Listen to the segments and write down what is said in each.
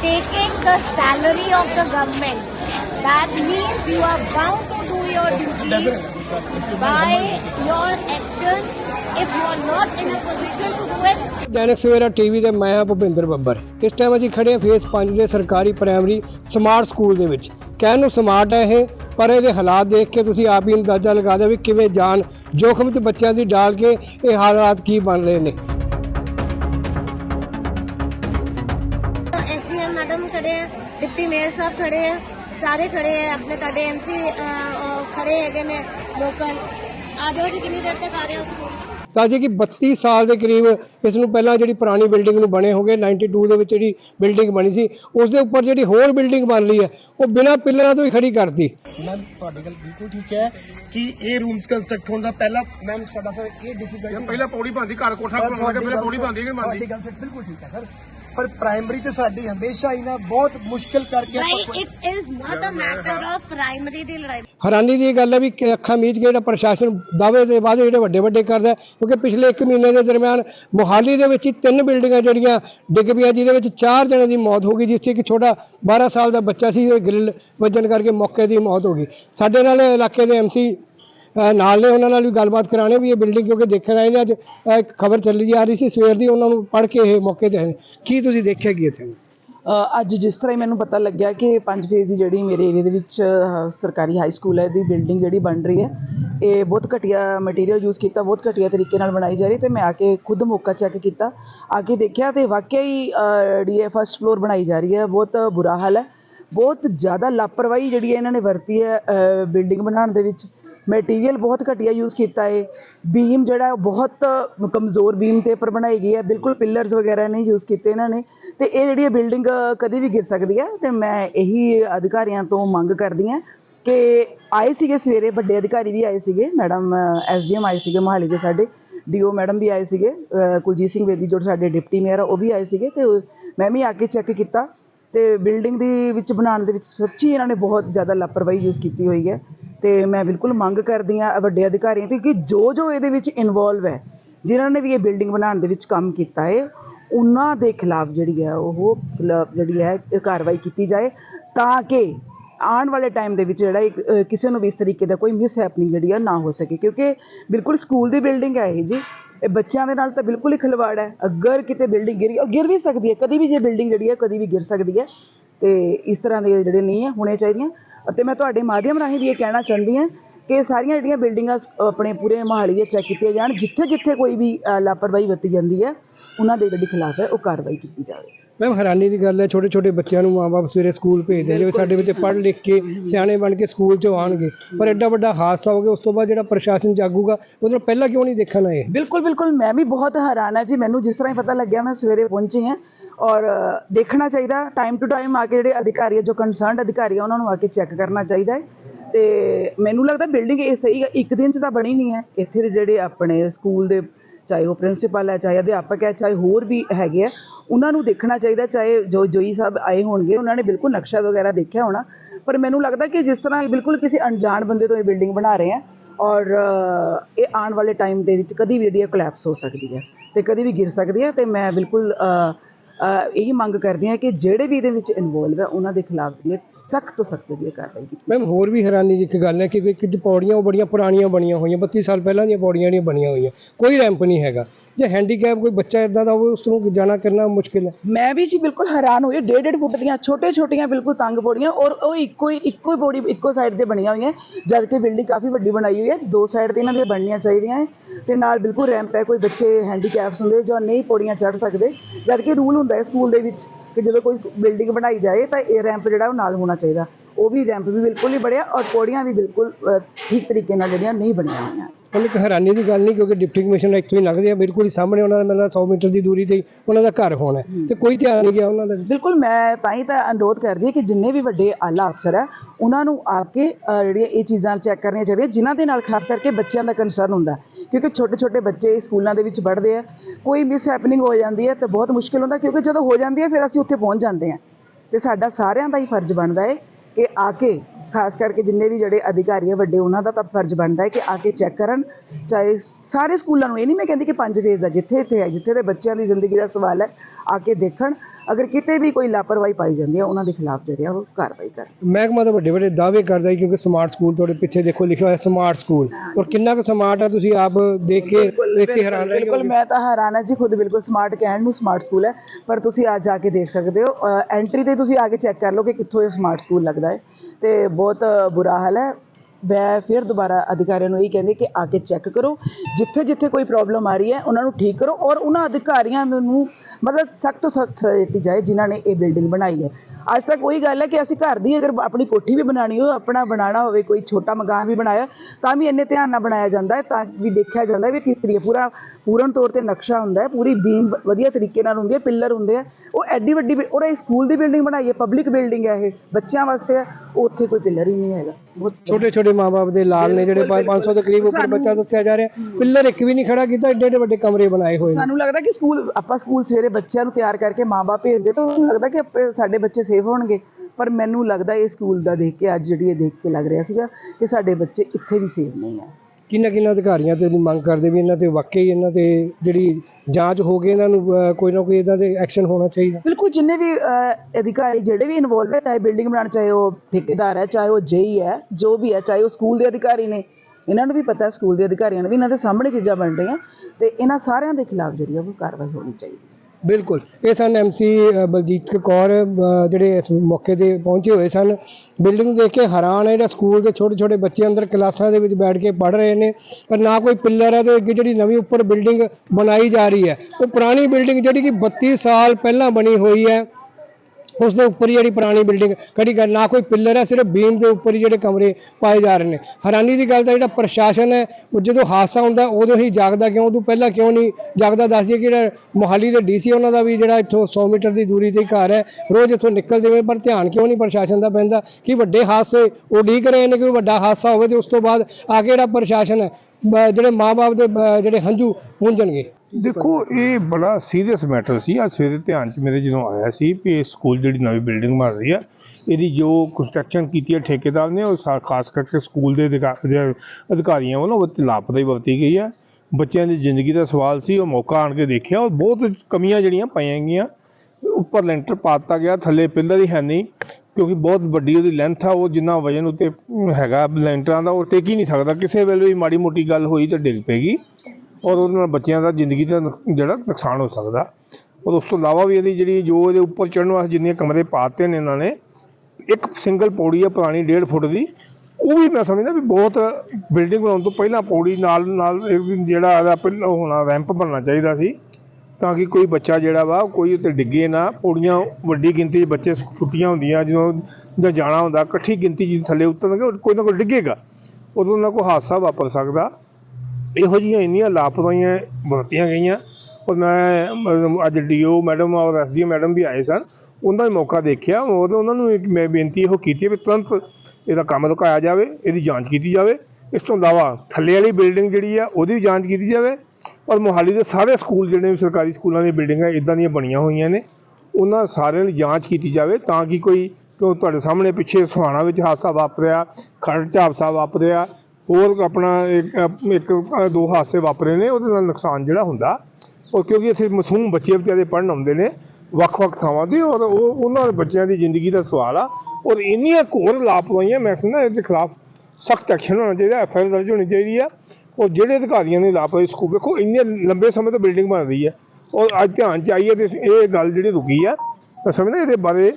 taking the salary of the government. That means you are bound to do your duty by your action. If you are not in a position to do it, Dainik Savera TV ਦੇ ਮੈਂ ਹਾਂ ਭੁਪਿੰਦਰ ਬੱਬਰ ਇਸ time ਅਸੀਂ ਖੜੇ ਹਾਂ face 5 ਦੇ ਸਰਕਾਰੀ primary smart school ਦੇ ਵਿੱਚ ਕਹਿਣ ਨੂੰ ਸਮਾਰਟ ਹੈ ਇਹ ਪਰ ਇਹਦੇ ਹਾਲਾਤ ਦੇਖ ਕੇ ਤੁਸੀਂ ਆਪ ਹੀ ਅੰਦਾਜ਼ਾ ਲਗਾ ਦਿਓ ਵੀ ਕਿਵੇਂ ਜਾਨ ਜੋਖਮ 'ਚ ਬੱਚਿਆਂ ਦੀ ਡਾਲ ਕੇ ਇਹ ਹਾਲਾਤ ਕੀ ਬਣ ਰਹੇ ਨੇ ਮੈਡਮ ਖੜੇ ਆ ਡਿਪਟੀ ਮੇਅਰ ਸਾਹਿਬ ਖੜੇ ਆ ਸਾਰੇ ਖੜੇ ਆ ਆਪਣੇ ਤੁਹਾਡੇ ਐਮਸੀ ਖੜੇ ਹੈਗੇ ਨੇ ਲੋਕਲ। ਆ ਜਾਓ ਜੀ ਕਿੰਨੀ ਦੇਰ ਤੱਕ ਆ ਰਹੇ ਹੋ ਸਕੂਲ ਤਾਂ ਜੀ ਕਿ 32 ਸਾਲ ਦੇ ਕਰੀਬ ਇਸ ਨੂੰ ਪਹਿਲਾਂ ਜਿਹੜੀ ਪੁਰਾਣੀ ਬਿਲਡਿੰਗ ਨੂੰ ਬਣੇ ਹੋਗੇ 92 ਦੇ ਵਿੱਚ ਜਿਹੜੀ ਬਿਲਡਿੰਗ ਬਣੀ ਸੀ ਉਸ ਦੇ ਉੱਪਰ ਜਿਹੜੀ ਹੋਰ ਬਿਲਡਿੰਗ ਬਣ ਲਈ ਹੈ ਉਹ ਬਿਨਾਂ ਪਿਲਰਾਂ ਤੋਂ ਹੀ ਖੜੀ ਕਰਤੀ। ਮੈਮ ਤੁਹਾਡੀ ਗੱਲ ਬਿਲਕੁਲ ਠੀਕ ਹੈ ਕਿ ਇਹ ਰੂਮਸ ਕੰਸਟਰਕਟ ਹੋਣ ਦਾ ਪਹਿਲਾ ਮੈਮ ਸਾਡਾ ਸਰ ਇਹ ਡਿਫਿਕਲਟੀ ਪਹਿਲਾਂ ਪੌੜੀ ਬਣਦੀ ਘਰ ਕੋਠਾ ਬਣਾਉਣਾ ਕਿ ਪਹਿਲਾਂ ਪੌੜੀ ਬਣਦੀ ਕਿ ਬਣਦੀ। ਤੁਹਾਡੀ ਗੱਲ ਸਰ ਬਿਲਕੁਲ ਠੀਕ ਹੈ ਸਰ। ਪਰ ਪ੍ਰਾਇਮਰੀ ਤੇ ਸਾਡੀ ਹਮੇਸ਼ਾ ਹੀ ਨਾ ਬਹੁਤ ਮੁਸ਼ਕਿਲ ਕਰਕੇ ਆਪਾਂ it is not a matter of primary ਦੀ ਲੜਾਈ। ਹੈਰਾਨੀ ਦੀ ਇਹ ਗੱਲ ਹੈ ਵੀ ਅੱਖਾਂ ਮੀਚ ਕੇ ਜਿਹੜਾ ਪ੍ਰਸ਼ਾਸਨ ਦਾਅਵੇ ਦੇ ਵਾਅਦੇ ਜਿਹੜੇ ਵੱਡੇ ਵੱਡੇ ਕਰਦਾ ਕਿਉਂਕਿ ਪਿਛਲੇ 1 ਮਹੀਨੇ ਦੇ ਦਰਮਿਆਨ ਮੋਹਾਲੀ ਦੇ ਵਿੱਚ ਹੀ ਤਿੰਨ ਬਿਲਡਿੰਗਾਂ ਜਿਹੜੀਆਂ ਡਿੱਗ ਪਈਆਂ ਜਿਹਦੇ ਵਿੱਚ ਚਾਰ ਜਣਿਆਂ ਦੀ ਮੌਤ ਹੋ ਗਈ ਜਿਸ 'ਚ ਇੱਕ ਛੋਟਾ 12 ਸਾਲ ਦਾ ਬੱਚਾ ਸੀ ਉਹ ਗ੍ਰਿਲ ਵੱਜਣ ਕਰਕੇ ਮੌਕੇ ਦੀ ਮੌਤ ਹੋ ਗਈ। ਸਾਡੇ ਨਾਲ ਇਲਾਕੇ ਦੇ ਐਮਸੀ ਨਾਲ ਨੇ ਉਹਨਾਂ ਨਾਲ ਵੀ ਗੱਲਬਾਤ ਕਰਾਣੇ ਵੀ ਇਹ ਬਿਲਡਿੰਗ ਕਿਉਂਕਿ ਦੇਖਣ ਆਏ ਨੇ ਅੱਜ ਇੱਕ ਖਬਰ ਚੱਲੀ ਜਾ ਰਹੀ ਸੀ ਸਵੇਰ ਦੀ ਉਹਨਾਂ ਨੂੰ ਪੜ੍ਹ ਕੇ ਇਹ ਮੌਕੇ ਤੇ ਆਏ ਕੀ ਤੁਸੀਂ ਦੇਖਿਆ ਕੀ ਇੱਥੇ? ਅੱਜ ਜਿਸ ਤਰ੍ਹਾਂ ਹੀ ਮੈਨੂੰ ਪਤਾ ਲੱਗਿਆ ਕਿ ਪੰਜ ਫੇਜ਼ ਦੀ ਜਿਹੜੀ ਮੇਰੇ ਏਰੀਆ ਦੇ ਵਿੱਚ ਸਰਕਾਰੀ ਹਾਈ ਸਕੂਲ ਹੈ ਦੀ ਬਿਲਡਿੰਗ ਜਿਹੜੀ ਬਣ ਰਹੀ ਹੈ ਇਹ ਬਹੁਤ ਘਟੀਆ ਮਟੀਰੀਅਲ ਯੂਜ਼ ਕੀਤਾ ਬਹੁਤ ਘਟੀਆ ਤਰੀਕੇ ਨਾਲ ਬਣਾਈ ਜਾ ਰਹੀ ਤੇ ਮੈਂ ਆ ਕੇ ਖੁਦ ਮੌਕਾ ਚੈੱਕ ਕੀਤਾ। ਆ ਕੇ ਦੇਖਿਆ ਤੇ ਵਾਕਿਆ ਹੀ ਅ, ਜਿਹੜੀ ਹੈ ਫਸਟ ਫਲੋਰ ਬਣਾਈ ਜਾ ਰਹੀ ਹੈ ਬਹੁਤ ਬੁਰਾ ਹਾਲ ਹੈ। ਬਹੁਤ ਜ਼ਿਆਦਾ ਲਾਪਰਵਾਹੀ ਜਿਹੜੀ ਹੈ ਇਹਨਾਂ ਨੇ ਵਰਤੀ ਹੈ ਬਿਲਡਿੰਗ ਬਣਾਉਣ ਦੇ ਵਿੱਚ। ਮਟੀਰੀਅਲ ਬਹੁਤ ਘਟੀਆ ਯੂਜ਼ ਕੀਤਾ ਹੈ ਬੀਮ ਜਿਹੜਾ ਉਹ ਬਹੁਤ ਕਮਜ਼ੋਰ ਬੀਮ ਤੇ ਉੱਪਰ ਬਣਾਈ ਗਈ ਹੈ। ਬਿਲਕੁਲ ਪਿਲਰਸ ਵਗੈਰਾ ਨਹੀਂ ਯੂਜ਼ ਕੀਤੇ ਇਹਨਾਂ ਨੇ। ਤੇ ਇਹ ਜਿਹੜੀ ਹੈ ਬਿਲਡਿੰਗ ਕਦੇ ਵੀ ਗਿਰ ਸਕਦੀ ਹੈ ਤੇ ਮੈਂ ਇਹੀ ਅਧਿਕਾਰੀਆਂ ਤੋਂ ਮੰਗ ਕਰਦੀ ਹਾਂ ਕਿ ਆਏ ਸੀਗੇ ਸਵੇਰੇ, ਵੱਡੇ ਅਧਿਕਾਰੀ ਵੀ ਆਏ ਸੀਗੇ। ਮੈਡਮ ਐਸਡੀਐਮ ਆਏ ਸੀਗੇ ਮੋਹਾਲੀ ਦੇ ਸਾਡੇ। ਡੀਓ ਮੈਡਮ ਵੀ ਆਏ ਸੀਗੇ। ਕੁਲਜੀਤ ਸਿੰਘ ਵੇਦੀ ਜੋ ਸਾਡੇ ਡਿਪਟੀ ਮੇਅਰ ਆ, ਉਹ ਵੀ ਆਏ ਸੀਗੇ ਤੇ ਮੈਂ ਵੀ ਆ ਕੇ ਚੈੱਕ ਕੀਤਾ। ਤੇ ਬਿਲਡਿੰਗ ਦੀ ਵਿੱਚ ਬਣਾਉਣ ਦੇ ਵਿੱਚ ਸੱਚੀ ਇਹਨਾਂ ਨੇ ਬਹੁਤ ਜ਼ਿਆਦਾ ਲਾਪਰਵਾਹੀ ਯੂਜ਼ ਕੀਤੀ ਹੋਈ ਹੈ। ਤੇ ਮੈਂ ਬਿਲਕੁਲ ਮੰਗ ਕਰਦੀ ਹਾਂ ਵੱਡੇ ਅਧਿਕਾਰੀਆਂ ਤੋਂ ਕਿ ਜੋ ਜੋ ਇਹਦੇ ਵਿੱਚ ਇਨਵੋਲਵ ਹੈ ਜਿਨ੍ਹਾਂ ਨੇ ਵੀ ਇਹ ਬਿਲਡਿੰਗ ਬਣਾਉਣ ਦੇ ਵਿੱਚ ਕੰਮ ਕੀਤਾ ਹੈ ਉਹਨਾਂ ਦੇ ਖਿਲਾਫ ਜਿਹੜੀ ਹੈ ਉਹ ਖਿਲਾਫ ਜਿਹੜੀ ਹੈ ਕਾਰਵਾਈ ਕੀਤੀ ਜਾਏ ਤਾਂ ਕਿ ਆਉਣ ਵਾਲੇ ਟਾਈਮ ਦੇ ਵਿੱਚ ਜਿਹੜਾ ਇੱਕ, ਕਿਸੇ ਨੂੰ ਵੀ ਇਸ ਤਰੀਕੇ ਦਾ ਕੋਈ ਮਿਸ ਹੈਪਨਿੰਗ ਜਿਹੜੀ ਆ ਨਾ ਹੋ ਸਕੇ ਕਿਉਂਕਿ ਬਿਲਕੁਲ ਸਕੂਲ ਦੀ ਬਿਲਡਿੰਗ ਹੈ ਇਹ ਜੀ। ਇਹ ਬੱਚਿਆਂ ਦੇ ਨਾਲ ਤਾਂ ਬਿਲਕੁਲ ਹੀ ਖਿਲਵਾੜ ਹੈ। ਅਗਰ ਕਿਤੇ ਬਿਲਡਿੰਗ ਗਿਰੀ ਔਰ ਗਿਰ ਵੀ ਸਕਦੀ ਹੈ ਕਦੀ ਵੀ ਜੇ ਬਿਲਡਿੰਗ ਜਿਹੜੀ ਹੈ ਕਦੀ ਵੀ ਗਿਰ ਸਕਦੀ ਹੈ। ਤੇ ਇਸ ਤਰ੍ਹਾਂ ਦੇ ਜਿਹੜੇ ਨਹੀਂ ਹੈ ਹੋਣੇ ਚਾਹੀਦੀਆਂ। ਅਤੇ ਮੈਂ ਤੁਹਾਡੇ ਮਾਧਿਅਮ ਰਾਹੀਂ ਵੀ ਇਹ ਕਹਿਣਾ ਚਾਹੁੰਦੀ ਹਾਂ ਕਿ ਸਾਰੀਆਂ ਜਿਹੜੀਆਂ ਬਿਲਡਿੰਗਾਂ ਆਪਣੇ ਪੂਰੇ ਮੋਹਾਲੀ ਦੇ ਚੈੱਕ ਕੀਤੀਆਂ ਜਾਣ ਜਿੱਥੇ ਜਿੱਥੇ ਕੋਈ ਵੀ ਲਾਪਰਵਾਹੀ ਵਰਤੀ ਜਾਂਦੀ ਹੈ ਉਹਨਾਂ ਦੇ ਜਿਹੜੀ ਖਿਲਾਫ ਹੈ ਉਹ ਕਾਰਵਾਈ ਕੀਤੀ ਜਾਵੇ। ਮੈਮ ਹੈਰਾਨੀ ਦੀ ਗੱਲ ਹੈ ਛੋਟੇ ਛੋਟੇ ਬੱਚਿਆਂ ਨੂੰ ਮਾਪੇ ਸਵੇਰੇ ਸਕੂਲ ਭੇਜਦੇ ਨੇ ਸਾਡੇ ਬੱਚੇ ਪੜ੍ਹ ਲਿਖ ਕੇ ਸਿਆਣੇ ਬਣ ਕੇ ਸਕੂਲ 'ਚੋਂ ਆਉਣਗੇ। ਪਰ ਐਡਾ ਵੱਡਾ ਹਾਦਸਾ ਹੋ ਗਿਆ ਉਸ ਤੋਂ ਬਾਅਦ ਜਿਹੜਾ ਪ੍ਰਸ਼ਾਸਨ ਜਾਗੂਗਾ ਉਹਦੇ ਨਾਲ ਪਹਿਲਾਂ ਕਿਉਂ ਨਹੀਂ ਦੇਖਣ ਆਏ? ਬਿਲਕੁਲ ਬਿਲਕੁਲ ਮੈਂ ਵੀ ਬਹੁਤ ਹੈਰਾਨ ਹਾਂ ਜੀ ਮੈਨੂੰ ਜਿਸ ਤਰ੍ਹਾਂ ਹੀ ਪਤਾ ਲੱਗਿਆ ਮੈਂ ਸਵੇਰੇ ਪਹੁੰਚੀ ਹਾਂ ਔਰ ਦੇਖਣਾ ਚਾਹੀਦਾ ਟਾਈਮ ਟੂ ਟਾਈਮ ਆ ਕੇ ਜਿਹੜੇ ਅਧਿਕਾਰੀ ਆ, ਜੋ ਕੰਸਰਨਡ ਅਧਿਕਾਰੀ ਆ ਉਹਨਾਂ ਨੂੰ ਆ ਕੇ ਚੈੱਕ ਕਰਨਾ ਚਾਹੀਦਾ ਹੈ। ਤੇ ਮੈਨੂੰ ਲੱਗਦਾ ਬਿਲਡਿੰਗ ਇਹ ਸਹੀ ਹੈ ਇੱਕ ਦਿਨ 'ਚ ਤਾਂ ਬਣੀ ਨਹੀਂ ਹੈ। ਇੱਥੇ ਦੇ ਜਿਹੜੇ ਆਪਣੇ ਸਕੂਲ ਦੇ ਚਾਹੇ ਉਹ ਪ੍ਰਿੰਸੀਪਲ ਹੈ ਚਾਹੇ ਅਧਿਆਪਕ ਹੈ ਚਾਹੇ ਹੋਰ ਵੀ ਹੈਗੇ ਆ ਉਹਨਾਂ ਨੂੰ ਦੇਖਣਾ ਚਾਹੀਦਾ ਚਾਹੇ ਜੋ ਜੋਈ ਸਾਹਿਬ ਆਏ ਹੋਣਗੇ ਉਹਨਾਂ ਨੇ ਬਿਲਕੁਲ ਨਕਸ਼ਾ ਵਗੈਰਾ ਦੇਖਿਆ ਹੋਣਾ। ਪਰ ਮੈਨੂੰ ਲੱਗਦਾ ਕਿ ਜਿਸ ਤਰ੍ਹਾਂ ਇਹ ਬਿਲਕੁਲ ਕਿਸੇ ਅਣਜਾਣ ਬੰਦੇ ਤੋਂ ਇਹ ਬਿਲਡਿੰਗ ਬਣਾ ਰਹੇ ਆ ਔਰ ਇਹ ਆਉਣ ਵਾਲੇ ਟਾਈਮ ਦੇ ਵਿੱਚ ਕਦੀ ਵੀ ਜਿਹੜੀ ਕੋਲੈਪਸ ਹੋ ਸਕਦੀ ਹੈ ਤੇ ਕਦੀ ਵੀ ਗਿਰ ਸਕਦੀ ਹੈ ਤੇ ਮੈਂ ਬਿਲਕੁਲ ਇਹੀ ਮੰਗ ਕਰਦੇ ਹਾਂ ਕਿ ਜਿਹੜੇ ਵੀ ਇਹਦੇ ਵਿੱਚ ਇਨਵੋਲਵ ਹੈ ਉਹਨਾਂ ਦੇ ਖਿਲਾਫ ਜਿਹੜੀ ਸਖਤ ਤੋਂ ਸਖਤ ਜਿਹੜੀ ਕਾਰਵਾਈ ਕੀਤੀ ਮੈਮ ਹੋਰ ਵੀ ਹੈਰਾਨੀ ਦੀ ਇੱਕ ਗੱਲ ਹੈ ਕਿ ਕਿ ਪੌੜੀਆਂ ਉਹ ਬੜੀਆਂ ਪੁਰਾਣੀਆਂ ਬਣੀਆਂ ਹੋਈਆਂ 32 ਸਾਲ ਪਹਿਲਾਂ ਦੀਆਂ ਪੌੜੀਆਂ ਜਿਹੜੀਆਂ ਬਣੀਆਂ ਹੋਈਆਂ, ਕੋਈ ਰੈਂਪ ਨਹੀਂ ਹੈਗਾ। ਜੇ ਹੈਂਡੀਕੈਪ ਕੋਈ ਬੱਚਾ ਇਦਾਂ ਦਾ ਹੋਵੇ ਉਸ ਨੂੰ ਜਾਣਾ ਕਰਨਾ ਮੁਸ਼ਕਿਲ ਹੈ। ਮੈਂ ਵੀ ਜੀ ਬਿਲਕੁਲ ਹੈਰਾਨ ਹੋਈ ਡੇਢ ਡੇਢ ਫੁੱਟ ਦੀਆਂ ਛੋਟੇ ਛੋਟੀਆਂ ਬਿਲਕੁਲ ਤੰਗ ਪੌੜੀਆਂ ਔਰ ਉਹ ਇੱਕੋ ਹੀ ਇੱਕੋ ਹੀ ਪੌੜੀ ਇੱਕੋ ਸਾਈਡ ਤੇ ਬਣੀਆਂ ਹੋਈਆਂ ਜਦ ਕਿ ਬਿਲਡਿੰਗ ਕਾਫੀ ਵੱਡੀ ਬਣਾਈ ਹੋਈ ਹੈ। ਦੋ ਸਾਈਡ ਤੇ ਇਹਨਾਂ ਦੀਆਂ ਬਣਨੀਆਂ ਚਾਹੀਦੀਆਂ ਹੈ ਤੇ ਨਾਲ ਬਿਲਕੁਲ ਰੈਂਪ ਹੈ। ਕੋਈ ਬੱਚੇ ਹੈਂਡੀਕੈਪਸ ਹੁੰਦੇ ਜੋ ਨਹੀਂ ਪੌੜੀਆਂ ਚੜ੍ਹ ਸਕਦੇ। ਜਦ ਕਿ ਰੂਲ ਹੁੰਦਾ ਹੈ ਸਕੂਲ ਦੇ ਵਿੱਚ ਕਿ ਜਦੋਂ ਕੋਈ ਬਿਲਡਿੰਗ ਬਣਾਈ ਜਾਏ ਤਾਂ ਇਹ ਰੈਂਪ ਜਿਹੜਾ ਉਹ ਨਾਲ ਹੋਣਾ ਚਾਹੀਦਾ। ਉਹ ਵੀ ਰੈਂਪ ਵੀ ਬਿਲਕੁਲ ਨਹੀਂ ਬਣਿਆ ਔਰ ਪੌੜੀਆਂ ਵੀ ਬਿਲਕੁਲ ਠੀਕ ਤਰੀਕੇ ਨਾਲ ਜਿਹੜੀਆਂ ਨਹੀਂ ਬਣੀਆਂ ਹੋਈਆਂ। ਹੁਣ ਇੱਕ ਹੈਰਾਨੀ ਦੀ ਗੱਲ ਨਹੀਂ ਕਿਉਂਕਿ ਡਿਪਟੀ ਕਮਿਸ਼ਨਰ ਇੱਥੋਂ ਹੀ ਲੰਘਦੇ ਆ ਬਿਲਕੁਲ ਹੀ ਸਾਹਮਣੇ ਉਹਨਾਂ ਦਾ ਲੱਗਦਾ 100 ਮੀਟਰ ਦੀ ਦੂਰੀ ਤੇ ਹੀ ਉਹਨਾਂ ਦਾ ਘਰ ਹੋਣਾ ਹੈ ਤੇ ਕੋਈ ਧਿਆਨ ਨਹੀਂ ਗਿਆ ਉਹਨਾਂ ਦਾ। ਬਿਲਕੁਲ ਮੈਂ ਤਾਂ ਹੀ ਤਾਂ ਅਨੁਰੋਧ ਕਰਦੀ ਹਾਂ ਕਿ ਜਿੰਨੇ ਵੀ ਵੱਡੇ ਆਲਾ ਅਫਸਰ ਹੈ ਉਹਨਾਂ ਨੂੰ ਆ ਕੇ ਅ, ਜਿਹੜੀਆਂ ਇਹ ਚੀਜ਼ਾਂ ਚੈੱਕ ਕਰਨੀਆਂ ਚਾਹੀਦੀਆਂ ਜਿਨ੍ਹਾਂ ਦੇ ਨਾਲ ਖਾਸ ਕਰਕੇ ਬੱਚਿਆਂ ਦਾ ਕੰਸਰਨ ਹੁੰਦਾ। ਕਿਉਂਕਿ ਛੋਟੇ ਛੋਟੇ ਬੱਚੇ ਸਕੂਲਾਂ ਦੇ ਵਿੱਚ ਪੜ੍ਹਦੇ ਆ ਕੋਈ ਮਿਸ ਹੈਪਨਿੰਗ ਹੋ ਜਾਂਦੀ ਹੈ ਤਾਂ ਬਹੁਤ ਮੁਸ਼ਕਿਲ ਹੁੰਦਾ ਕਿਉਂਕਿ ਜਦੋਂ ਹੋ ਜਾਂਦੀ ਹੈ ਫਿਰ ਅਸੀਂ ਉੱਥੇ ਪਹੁੰਚ ਜਾਂਦੇ ਹਾਂ। ਤੇ ਸਾਡਾ ਸਾਰਿਆਂ ਦਾ ਹੀ ਫਰਜ਼ ਬਣਦਾ ਹੈ ਕਿ ਆ ਕੇ ਖਾਸ ਕਰਕੇ ਜਿੰਨੇ ਵੀ ਜਿਹੜੇ ਅਧਿਕਾਰੀ ਆ ਵੱਡੇ ਉਹਨਾਂ ਦਾ ਤਾਂ ਫਰਜ਼ ਬਣਦਾ ਹੈ ਕਿ ਆ ਕੇ ਚੈੱਕ ਕਰਨ। ਚਾਹੇ ਸਾਰੇ ਸਕੂਲਾਂ ਨੂੰ ਇਹ ਨਹੀਂ ਮੈਂ ਕਹਿੰਦੀ ਕਿ ਪੰਜ ਫੇਜ਼ ਆ ਜਿੱਥੇ ਇੱਥੇ ਹੈ ਜਿੱਥੇ ਦੇ ਬੱਚਿਆਂ ਦੀ ਜ਼ਿੰਦਗੀ ਦਾ ਸਵਾਲ ਹੈ ਆ ਕੇ ਦੇਖਣ। ਅਗਰ ਕਿਤੇ ਵੀ ਕੋਈ ਲਾਪਰਵਾਹੀ ਪਾਈ ਜਾਂਦੀ ਹੈ ਉਹਨਾਂ ਦੇ ਖਿਲਾਫ ਜਿਹੜੇ ਆ ਉਹ ਕਾਰਵਾਈ ਕਰਨ। ਮਹਿਕਮਾ ਤਾਂ ਵੱਡੇ ਵੱਡੇ ਦਾਅਵੇ ਕਰਦਾ ਹੈ ਕਿਉਂਕਿ ਸਮਾਰਟ ਸਕੂਲ ਤੁਹਾਡੇ ਪਿੱਛੇ ਦੇਖੋ ਲਿਖਿਆ ਹੋਇਆ ਸਮਾਰਟ ਸਕੂਲ ਔਰ ਕਿੰਨਾ ਕੁ ਸਮਾਰਟ ਹੈ ਤੁਸੀਂ ਆਪ ਦੇਖ ਕੇ ਦੇਖ ਕੇ ਹੈਰਾਨ ਰਹਿ ਬਿਲਕੁਲ ਮੈਂ ਤਾਂ ਹੈਰਾਨ ਹਾਂ ਜੀ ਖੁਦ ਬਿਲਕੁਲ ਸਮਾਰਟ ਕਹਿਣ ਨੂੰ ਸਮਾਰਟ ਸਕੂਲ ਹੈ ਪਰ ਤੁਸੀਂ ਅੱਜ ਜਾ ਕੇ ਦੇਖ ਸਕਦੇ ਹੋ ਐਂਟਰੀ ਤੇ ਤੁਸੀਂ ਆ ਕੇ ਚੈੱਕ ਕਰ ਲਓ ਕਿ ਕਿੱਥੋਂ ਇਹ ਸਮਾਰਟ ਸਕੂਲ ਲੱਗਦਾ ਹੈ। ਤੇ ਬਹੁਤ ਬੁਰਾ ਹਾਲ ਹੈ। ਮੈਂ ਫਿਰ ਦੁਬਾਰਾ ਅਧਿਕਾਰੀਆਂ ਨੂੰ ਇਹ ਕਹਿੰਦੇ ਕਿ ਆ ਕੇ ਚੈੱਕ ਕਰੋ। ਜਿੱਥੇ ਜਿੱਥੇ ਕੋਈ ਪ੍ਰੋਬਲਮ ਆ ਰਹੀ ਹੈ, ਉਹਨਾਂ ਨੂੰ ਠੀਕ ਕਰੋ ਔਰ ਉਹਨਾਂ ਅਧਿਕਾਰੀਆਂ ਨੂੰ ਮਤਲਬ ਸਖਤ ਤੋਂ ਸਖਤ ਸਜ਼ਾ ਦਿੱਤੀ ਜਾਏ ਜਿਨ੍ਹਾਂ ਨੇ ਇਹ ਬਿਲਡਿੰਗ ਬਣਾਈ ਹੈ। ਅੱਜ ਤੱਕ ਉਹੀ ਗੱਲ ਹੈ ਕਿ ਅਸੀਂ ਘਰ ਦੀ ਅਗਰ ਆਪਣੀ ਕੋਠੀ ਵੀ ਬਣਾਣੀ ਹੋ ਆਪਣਾ ਬਣਾਉਣਾ ਹੋਵੇ, ਕੋਈ ਛੋਟਾ ਮਕਾਨ ਵੀ ਬਣਾਇਆ, ਤਾਂ ਵੀ ਇੰਨੇ ਧਿਆਨ ਨਾਲ ਬਣਾਇਆ ਜਾਂਦਾ ਹੈ, ਤਾਂ ਵੀ ਦੇਖਿਆ ਜਾਂਦਾ ਵੀ ਕਿਸ ਤਰੀਕੇ ਪੂਰਾ, ਪੂਰਨ ਤੌਰ ਤੇ ਨਕਸ਼ਾ ਹੁੰਦਾ ਹੈ, ਪੂਰੀ ਬੀਮ ਵਧੀਆ ਤਰੀਕੇ ਨਾਲ ਹੁੰਦੀ ਹੈ ਪਿੱਲਰ ਹੁੰਦੇ ਆ ਉਹ ਐਡੀ ਵੱਡੀ ਬਿ- ਔਰ ਇਹ ਸਕੂਲ ਦੀ ਬਿਲਡਿੰਗ ਬਣਾਈ ਹੈ ਪਬਲਿਕ ਬਿਲਡਿੰਗ ਹੈ ਇਹ, ਬੱਚਿਆਂ ਵਾਸਤੇ ਹੈ। ਉੱਥੇ ਕੋਈ ਪਿੱਲਰ ਹੀ ਨਹੀਂ ਹੈਗਾ। ਬਹੁਤ ਛੋਟੇ ਛੋਟੇ ਮਾਪੇ ਦੇ ਲਾਲ ਨੇ ਜਿਹੜੇ 500 ਦੇ ਕਰੀਬ ਉੱਪਰ ਬੱਚਾ ਦੱਸਿਆ ਜਾ ਰਿਹਾ। ਪਿੱਲਰ ਇੱਕ ਵੀ ਨਹੀਂ ਖੜਾ ਕੀਤਾ ਏਡੇ ਏਡੇ ਵੱਡੇ ਕਮਰੇ ਬਣਾਏ ਹੋਏ ਨੇ। ਸਾਨੂੰ ਲੱਗਦਾ ਕਿ ਸਕੂਲ ਆਪਾਂ ਸਕੂਲ ਸਵੇਰੇ ਬੱਚਿਆਂ ਨੂੰ ਤਿਆਰ ਕਰਕੇ ਮਾਪੇ ਭੇਜਦੇ ਤਾਂ ਉਹਨੂੰ ਲੱਗਦਾ ਕਿ ਸਾਡੇ ਬੱਚੇ ਸੇਫ ਹੋਣਗੇ। ਪਰ ਮੈਨੂੰ ਲੱਗਦਾ ਇਹ ਸਕੂਲ ਦਾ ਦੇਖ ਕੇ ਅੱਜ ਜਿਹੜੀ ਇਹ ਦੇਖ ਕੇ ਲੱਗ ਰਿਹਾ ਸੀਗਾ ਕਿ ਸਾਡੇ ਬੱਚੇ ਇੱਥੇ ਵੀ ਸੇਫ ਨਹੀਂ ਹੈ ਕਿੰਨਾ ਕਿੰਨਾ ਅਧਿਕਾਰੀਆਂ ਤੇ ਦੀ ਮੰਗ ਕਰਦੇ ਵੀ ਇਹਨਾਂ ਤੇ ਵਾਕਈ ਇਹਨਾਂ ਤੇ ਜਿਹੜੀ ਜਾਂਚ ਹੋ ਕੇ ਇਹਨਾਂ ਨੂੰ ਅਹ, ਕੋਈ ਨਾ ਕੋਈ ਇਹਨਾਂ ਦੇ ਐਕਸ਼ਨ ਹੋਣਾ ਚਾਹੀਦਾ। ਬਿਲਕੁਲ ਜਿੰਨੇ ਵੀ ਅਹ, ਅਧਿਕਾਰੀ ਜਿਹੜੇ ਵੀ ਇਨਵੋਲਵ ਹੈ ਚਾਹੇ ਬਿਲਡਿੰਗ ਬਣਾਉਣ ਚਾਹੇ ਉਹ ਠੇਕੇਦਾਰ ਹੈ ਚਾਹੇ ਉਹ ਜੇਈ ਹੈ ਜੋ ਵੀ ਹੈ ਚਾਹੇ ਉਹ ਸਕੂਲ ਦੇ ਅਧਿਕਾਰੀ ਨੇ ਇਹਨਾਂ ਨੂੰ ਵੀ ਪਤਾ ਹੈ ਸਕੂਲ ਦੇ ਅਧਿਕਾਰੀਆਂ ਨੂੰ ਵੀ ਇਹਨਾਂ ਦੇ ਸਾਹਮਣੇ ਚੀਜ਼ਾਂ ਬਣ ਰਹੀਆਂ ਤੇ ਇਹਨਾਂ ਸਾਰਿਆਂ ਦੇ ਖਿਲਾਫ ਜਿਹੜੀ ਆ ਉਹ ਕਾਰਵਾਈ ਹੋਣੀ ਚਾਹੀਦੀ ਹੈ। ਬਿਲਕੁਲ। ਇਹ ਸਨ ਐਮਸੀ ਬਲਜੀਤ ਕੌਰ ਜਿਹੜੇ ਇਸ ਮੌਕੇ ਤੇ ਪਹੁੰਚੇ ਹੋਏ ਸਨ। ਬਿਲਡਿੰਗ ਨੂੰ ਦੇਖ ਕੇ ਹੈਰਾਨ ਹੈ, ਜਿਹੜਾ ਸਕੂਲ ਦੇ ਛੋਟੇ ਛੋਟੇ ਬੱਚੇ ਅੰਦਰ ਕਲਾਸਾਂ ਦੇ ਵਿੱਚ ਬੈਠ ਕੇ ਪੜ੍ਹ ਰਹੇ ਨੇ, ਪਰ ਨਾ ਕੋਈ ਪਿੱਲਰ ਹੈ ਤੇ ਅੱਗੇ ਜਿਹੜੀ ਨਵੀਂ ਉੱਪਰ ਬਿਲਡਿੰਗ ਬਣਾਈ ਜਾ ਰਹੀ ਹੈ। ਉਹ ਪੁਰਾਣੀ ਬਿਲਡਿੰਗ ਜਿਹੜੀ ਕਿ 32 ਸਾਲ ਪਹਿਲਾਂ ਬਣੀ ਹੋਈ ਹੈ ਉਸ ਦੇ ਉੱਪਰ ਹੀ ਜਿਹੜੀ ਪੁਰਾਣੀ ਬਿਲਡਿੰਗ ਖੜੀ ਕਰ, ਨਾ ਕੋਈ ਪਿੱਲਰ ਹੈ, ਸਿਰਫ ਬੀਮ ਦੇ ਉੱਪਰ ਹੀ ਜਿਹੜੇ ਕਮਰੇ ਪਾਏ ਜਾ ਰਹੇ ਨੇ। ਹੈਰਾਨੀ ਦੀ ਗੱਲ ਤਾਂ ਜਿਹੜਾ ਪ੍ਰਸ਼ਾਸਨ ਹੈ, ਉਹ ਜਦੋਂ ਹਾਦਸਾ ਹੁੰਦਾ, ਉਦੋਂ ਹੀ ਜਾਗਦਾ ਕਿਉਂ? ਉਦੋਂ ਪਹਿਲਾਂ ਕਿਉਂ ਨਹੀਂ ਜਾਗਦਾ? ਦੱਸ ਦਈਏ ਕਿ ਜਿਹੜਾ ਮੋਹਾਲੀ ਦੇ ਡੀਸੀ ਉਹਨਾਂ ਦਾ ਵੀ ਜਿਹੜਾ ਇੱਥੋਂ 100 ਮੀਟਰ ਦੀ ਦੂਰੀ ਤੇ ਘਰ ਹੈ, ਰੋਜ਼ ਇੱਥੋਂ ਨਿਕਲਦੇ ਹੋਏ ਪਰ ਧਿਆਨ ਕਿਉਂ ਨਹੀਂ ਪ੍ਰਸ਼ਾਸਨ ਦਾ ਪੈਂਦਾ ਕਿ ਵੱਡੇ ਹਾਦਸੇ ਉਡੀਕ ਰਹੇ ਨੇ ਕਿ ਵੱਡਾ ਹਾਦਸਾ ਹੋਵੇ ਤੇ ਉਸ ਤੋਂ ਬਾਅਦ ਆ ਕੇ ਜਿਹੜਾ ਪ੍ਰਸ਼ਾਸਨ ਹੈ, ਬ- ਜਿਹੜੇ ਮਾਪੇ ਦੇ ਜਿਹੜੇ ਹੰਝੂ ਪੂੰਝਣਗੇ। ਦੇਖੋ ਇਹ ਬੜਾ ਸੀਰੀਅਸ ਮੈਟਰ ਸੀ। ਅੱਜ ਸਵੇਰੇ ਧਿਆਨ 'ਚ ਮੇਰੇ ਜਦੋਂ ਆਇਆ ਸੀ ਕਿ ਇਹ ਸਕੂਲ ਜਿਹੜੀ ਨਵੀਂ ਬਿਲਡਿੰਗ ਬਣ ਰਹੀ ਆ ਇਹਦੀ ਜੋ ਕੰਸਟਰਕਸ਼ਨ ਕੀਤੀ ਹੈ ਠੇਕੇਦਾਰ ਨੇ ਉਹ ਖਾਸ ਕਰਕੇ ਸਕੂਲ ਦੇ ਅਧਿਕਾ- ਅਧਿ- ਅਧਿਕਾਰੀਆਂ ਵੱਲੋਂ ਉਹ ਲਾਪਰਵਾਹੀ ਵਰਤੀ ਗਈ ਹੈ ਬੱਚਿਆਂ ਦੀ ਜ਼ਿੰਦਗੀ ਦਾ ਸਵਾਲ ਸੀ ਉਹ ਮੌਕਾ ਆਣ ਕੇ ਦੇਖਿਆ ਉਹ ਬਹੁਤ ਕਮੀਆਂ ਜਿਹੜੀਆਂ ਪਾਈਆਂ ਗਈਆਂ। ਉੱਪਰ ਲੈਂਟਰ ਪਾਤਾ ਗਿਆ ਥੱਲੇ ਪਿੱਲਰ ਹੀ ਹੈ ਨਹੀਂ ਕਿਉਂਕਿ ਬਹੁਤ ਵੱਡੀ ਉਹਦੀ ਲੈਂਥ ਆ ਉਹ ਜਿੰਨਾ ਵਜਨ ਉੱਤੇ ਹੈਗਾ ਲੈਂਟਰਾਂ ਦਾ ਉਹ ਟੇਕ ਹੀ ਨਹੀਂ ਸਕਦਾ। ਕਿਸੇ ਵੇਲੇ ਵੀ ਮਾੜੀ ਮੋਟੀ ਗੱਲ ਹੋਈ ਤਾਂ ਡਿੱਗ ਪਏਗੀ। ਔਰ ਉਹਦੇ ਨਾਲ ਬੱਚਿਆਂ ਦਾ ਜ਼ਿੰਦਗੀ ਦਾ ਨੁਕ- ਜਿਹੜਾ ਨੁਕਸਾਨ ਹੋ ਸਕਦਾ। ਔਰ ਉਸ ਤੋਂ ਇਲਾਵਾ ਵੀ ਇਹਦੀ ਜਿਹੜੀ ਜੋ ਇਹਦੇ ਉੱਪਰ ਚੜ੍ਹਨ ਵਾਸਤੇ ਜਿੰਨੀਆਂ ਕਮਰੇ ਪਾਤੇ ਨੇ ਇਹਨਾਂ ਨੇ, ਇੱਕ ਸਿੰਗਲ ਪੌੜੀ ਆ ਪੁਰਾਣੀ 1.5 ਫੁੱਟ ਦੀ, ਉਹ ਵੀ ਮੈਂ ਸਮਝਦਾ ਵੀ ਬਹੁਤ ਬਿਲਡਿੰਗ ਬਣਾਉਣ ਤੋਂ ਪਹਿਲਾਂ ਪੌੜੀ ਨਾਲ ਨਾਲ ਇਹ ਵੀ ਜਿਹੜਾ ਇਹਦਾ ਪਹਿਲਾਂ ਉਹ ਹੋਣਾ ਰੈਂਪ ਬਣਨਾ ਚਾਹੀਦਾ ਸੀ, ਤਾਂ ਕਿ ਕੋਈ ਬੱਚਾ ਜਿਹੜਾ ਵਾ ਕੋਈ ਉੱਤੇ ਡਿੱਗੇ ਨਾ, ਪੌੜੀਆਂ ਵੱਡੀ ਗਿਣਤੀ 'ਚ ਬੱਚੇ ਛੁੱਟੀਆਂ ਹੁੰਦੀਆਂ ਜਦੋਂ ਜਾਂ ਜਾਣਾ ਹੁੰਦਾ, ਇਕੱਠੀ ਗਿਣਤੀ ਜਿਹੀ ਥੱਲੇ ਉਤਰਨਗੇ, ਕੋਈ ਨਾ ਕੋਈ ਡਿੱਗੇਗਾ। ਉਦੋਂ ਨਾ ਕੋਈ ਹਾਦਸਾ ਵਾਪਰ ਸਕਦਾ। ਇਹੋ ਜਿਹੀਆਂ ਇੰਨੀਆਂ ਲਾਪਰਵਾਹੀਆਂ ਵਰਤੀਆਂ ਗਈਆਂ। ਔਰ ਮੈਂ ਮ- ਅੱਜ ਡੀਓ ਮੈਡਮ ਔਰ ਐਸਡੀਓ ਮੈਡਮ ਵੀ ਆਏ ਸਨ। ਉਹਨਾਂ ਦਾ ਮੌਕਾ ਦੇਖਿਆ। ਔਰ ਉਹਨਾਂ ਨੂੰ ਇੱਕ ਮੈਂ ਬੇਨਤੀ ਇਹੋ ਕੀਤੀ ਹੈ ਵੀ ਤੁਰੰਤ ਇਹਦਾ ਕੰਮ ਰੁਕਾਇਆ ਜਾਵੇ, ਇਹਦੀ ਜਾਂਚ ਕੀਤੀ ਜਾਵੇ। ਇਸ ਤੋਂ ਇਲਾਵਾ ਥੱਲੇ ਵਾਲੀ ਬਿਲਡਿੰਗ ਜਿਹੜੀ ਆ, ਉਹਦੀ ਵੀ ਜਾਂਚ ਕੀਤੀ ਜਾਵੇ। ਔਰ ਮੋਹਾਲੀ ਦੇ ਸਾਰੇ ਸਕੂਲ ਜਿਹੜੇ ਵੀ ਸਰਕਾਰੀ ਸਕੂਲਾਂ ਦੀਆਂ ਬਿਲਡਿੰਗਾਂ ਇਦਾਂ ਦੀਆਂ ਬਣੀਆਂ ਹੋਈਆਂ ਨੇ, ਉਹਨਾਂ ਸਾਰਿਆਂ ਦੀ ਜਾਂਚ ਕੀਤੀ ਜਾਵੇ ਤਾਂ ਕਿ ਕੋਈ ਕਿਉਂ ਤੁਹਾਡੇ ਸਾਹਮਣੇ ਪਿੱਛੇ ਸੁਹਾਣਾ ਵਿੱਚ ਹਾਦਸਾ ਵਾਪਰਿਆ, ਖਰੜ 'ਚ ਹਾਦਸਾ ਵਾਪਰਿਆ ਹੋਰ ਆਪਣਾ ਇੱਕ ਇੱਕ ਦੋ ਹਾਦਸੇ ਵਾਪਰੇ ਨੇ, ਉਹਦੇ ਨਾਲ ਨੁਕਸਾਨ ਜਿਹੜਾ ਹੁੰਦਾ, ਉਹ ਕਿਉਂਕਿ ਇੱਥੇ ਮਾਸੂਮ ਬੱਚੇ ਵਿਚਾਰੇ ਪੜ੍ਹਨ ਆਉਂਦੇ ਨੇ, ਵੱਖ-ਵੱਖ ਥਾਵਾਂ ਤੇ, ਔਰ ਉਹ, ਉਹਨਾਂ ਦੇ ਬੱਚਿਆਂ ਦੀ ਜ਼ਿੰਦਗੀ ਦਾ ਸਵਾਲ ਆ, ਔਰ ਇੰਨੀਆਂ ਘੋਰ ਲਾਪਰਵਾਹੀਆਂ, ਮੈਂ ਸਮਝਦਾ ਇਹਦੇ ਖਿਲਾਫ ਸਖਤ ਐਕਸ਼ਨ ਹੋਣਾ ਚਾਹੀਦਾ, ਐਫ ਆਈ ਆਰ ਦਰਜ ਹੋਣੀ ਚਾਹੀਦੀ ਆ, ਔਰ ਜਿਹੜੇ ਅਧਿਕਾਰੀਆਂ ਨੇ ਲਾਪਰਵਾਹੀ ਸਕੂਲ, ਵੇਖੋ ਇੰਨੇ ਲੰਬੇ ਸਮੇਂ ਤੋਂ ਬਿਲਡਿੰਗ ਬਣ ਰਹੀ ਹੈ ਔਰ ਅੱਜ ਧਿਆਨ ਚ ਆਈਏ ਹੈ ਤੇ ਇਹ ਗੱਲ ਜਿਹੜੀ ਰੁਕੀ ਆ, ਮੈਂ ਸਮਝਦਾ ਇਹਦੇ ਬਾਰੇ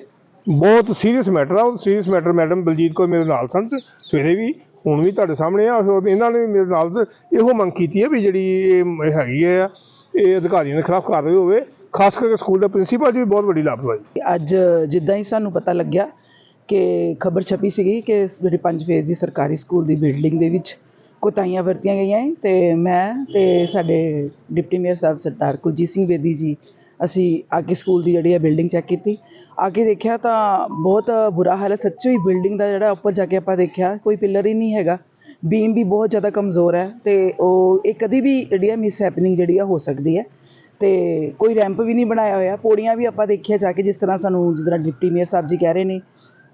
ਬਹੁਤ ਸੀਰੀਅਸ ਮੈਟਰ ਆ, ਉਹ serious matter madam Baljit Kaur ਮੇਰੇ ਨਾਲ ਸਨ, ਸਵੇਰੇ ਵੀ ਹੁਣ ਵੀ ਤੁਹਾਡੇ ਸਾਹਮਣੇ ਆ ਸੋ ਇਹਨਾਂ ਨੇ ਵੀ ਮੇਰੇ ਨਾਲ ਇਹੋ ਮੰਗ ਕੀਤੀ ਹੈ ਵੀ ਜਿਹੜੀ ਇਹ ਹੈਗੀ ਹੈ ਇਹ ਅਧਿਕਾਰੀਆਂ ਦੇ ਖਿਲਾਫ ਕਾਰਵਾਈ ਹੋਵੇ, ਖਾਸ ਕਰਕੇ ਸਕੂਲ ਦਾ ਪ੍ਰਿੰਸੀਪਲ ਜੀ ਵੀ ਬਹੁਤ ਵੱਡੀ ਲਾਪਰਵਾਹੀ ਅੱਜ ਜਿੱਦਾਂ ਹੀ ਸਾਨੂੰ ਪਤਾ ਲੱਗਿਆ ਕਿ ਖਬਰ ਛਪੀ ਸੀਗੀ ਕਿ ਇਸ ਜਿਹੜੀ ਪੰਜ ਫੇਜ਼ ਦੀ ਸਰਕਾਰੀ ਸਕੂਲ ਦੀ ਬਿਲਡਿੰਗ ਦੇ ਵਿੱਚ ਕੋਤਾਹੀਆਂ ਵਰਤੀਆਂ ਗਈਆਂ ਹੈ ਤੇ ਮੈਂ ਤੇ ਸਾਡੇ ਡਿਪਟੀ ਮੇਅਰ ਸਾਹਿਬ ਸਰਦਾਰ ਕੁਲਜੀਤ ਸਿੰਘ ਬੇਦੀ ਜੀ ਅਸੀਂ ਆ ਕੇ ਸਕੂਲ ਦੀ ਜਿਹੜੀ ਹੈ ਬਿਲਡਿੰਗ ਚੈੱਕ ਕੀਤੀ। ਆ ਕੇ ਦੇਖਿਆ ਤਾਂ ਬਹੁਤ ਬੁਰਾ ਹਾਲ ਹੈ। ਸੱਚੀ ਬਿਲਡਿੰਗ ਦਾ ਜਿਹੜਾ ਉੱਪਰ ਜਾ ਕੇ ਆਪਾਂ ਦੇਖਿਆ, ਕੋਈ ਪਿੱਲਰ ਹੀ ਨਹੀਂ ਹੈਗਾ। ਬੀਮ ਵੀ ਬਹੁਤ ਜ਼ਿਆਦਾ ਕਮਜ਼ੋਰ ਹੈ ਤੇ ਉਹ, ਇਹ ਕਦੀ ਵੀ ਜਿਹੜੀ ਹੈ ਮਿਸ ਹੈਪਨਿੰਗ ਜਿਹੜੀ ਆ ਹੋ ਸਕਦੀ ਹੈ। ਤੇ ਕੋਈ ਰੈਂਪ ਵੀ ਨਹੀਂ ਬਣਾਇਆ ਹੋਇਆ। ਪੌੜੀਆਂ ਵੀ ਆਪਾਂ ਦੇਖਿਆ ਜਾ ਕੇ ਜਿਸ ਤਰ੍ਹਾਂ ਸਾਨੂੰ ਜਿਸ ਤਰ੍ਹਾਂ ਡਿਪਟੀ ਮੇਅਰ ਸਾਹਿਬ ਜੀ ਕਹਿ ਰਹੇ ਨੇ